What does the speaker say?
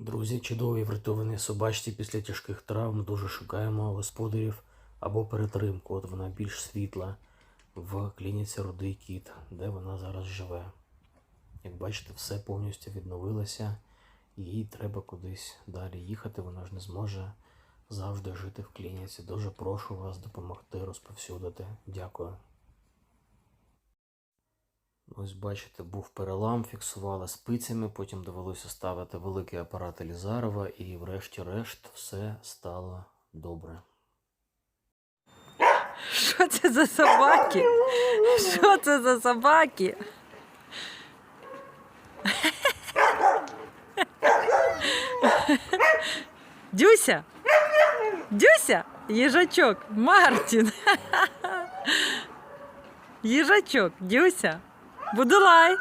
Друзі, чудові врятовані собачці після тяжких травм дуже шукаємо господарів або перетримку. От вона більш світла в клініці Рудий Кіт, де вона зараз живе. Як бачите, все повністю відновилося, їй треба кудись далі їхати. Вона ж не зможе завжди жити в клініці. Дуже прошу вас допомогти розповсюдити. Дякую. Ось бачите, був перелам, фіксували спицями, потім довелося ставити великий апарат Елізарова, і врешті-решт все стало добре. Що це за собаки? Що це за собаки? Дюся? Дюся? Їжачок, Мартін. Їжачок, Дюся. Budulay.